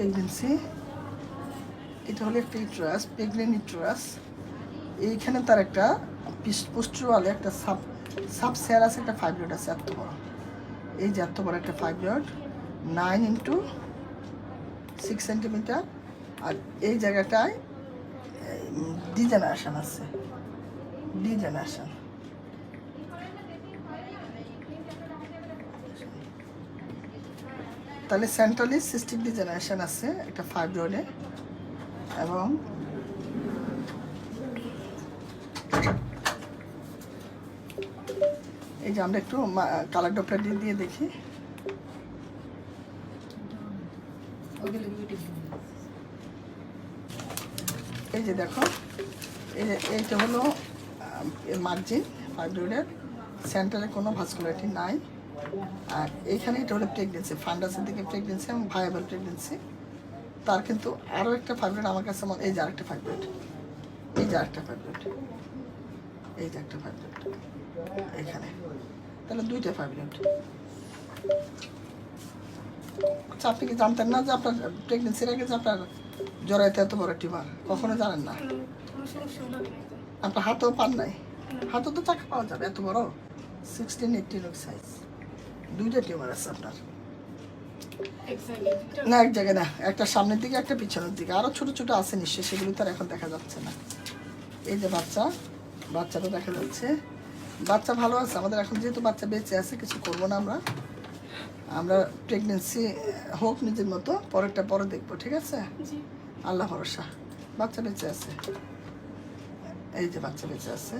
Pregnancy এটা হলো একটা ইট্রাস প্রেগনেন্ট ইট্রাস এইখানে তার একটা পোস্ট্রোয়ালে একটা সাব সাব আছে, একটা ফাইব্রয়েড আছে, এত বড়। এই যে এত বড় একটা fibroid nine into six centimetre আর এই জায়গাটায় ডিজেনারেশন আছে। ডিজেনারেশন তাহলে সেন্ট্রালি সিস্টিক ডিজেনারেশন আছে একটা ফাইব্রয়েডে এবং এই যে আমরা একটু কালার ডপটা দিয়ে দেখি। এই যে দেখো এইটা হলো মার্জিন ফাইব্রয়েডের সেন্টারে কোনো ভাস্কুলারিটি নাই। আর এইখানে এটা হলো প্রেগনেন্সি ফান্ডাসের দিকে প্রেগনেন্সি এবং ভায়াবল প্রেগনেন্সি তার কিন্তু আরও একটা ফাইব্রয়েড আমার কাছে মনে এই যে আরেকটা ফাইব্রয়েড এই যে আরেকটা ফাইব্রয়েড এই যে একটা ফাইব্রয়েড এখানে। তাহলে দুইটা ফাইব্রয়েড আচ্ছা আপনি কি জানতেন না যে আপনার প্রেগনেন্সির আগে যে আপনার জরাইতে এত বড় টিউমার কখনো জানেন না? আপনার হাতেও পান নাই? হাতেও তো টাকা পাওয়া যাবে, এত বড়? সিক্সটিন এইটিন সাইজ দুইটা টিউমার আছে আপনার। না এক জায়গায় না একটা সামনের দিকে একটা পিছনের দিকে। আরও ছোট ছোট আছে নিশ্চয়ই সেগুলো তো আর এখন দেখা যাচ্ছে না। এই যে বাচ্চা বাচ্চাটা দেখা যাচ্ছে। বাচ্চা ভালো আছে আমাদের এখন যেহেতু বাচ্চা বেঁচে আছে কিছু করব না আমরা। আমরা প্রেগনেন্সি হোক নিজের মতো পরেরটা পরে দেখব ঠিক আছে? আল্লাহ ভরসা। বাচ্চা বেঁচে আছে। এই যে বাচ্চা বেঁচে আছে।